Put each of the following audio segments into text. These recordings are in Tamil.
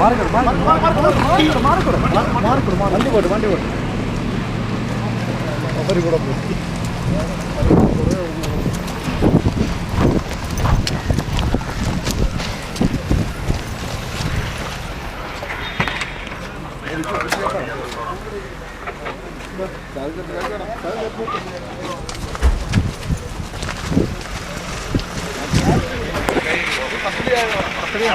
வண்டி போட்டு வண்டி போட்டு அப்படி கூட போட்டு அப்படியா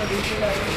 Gracias.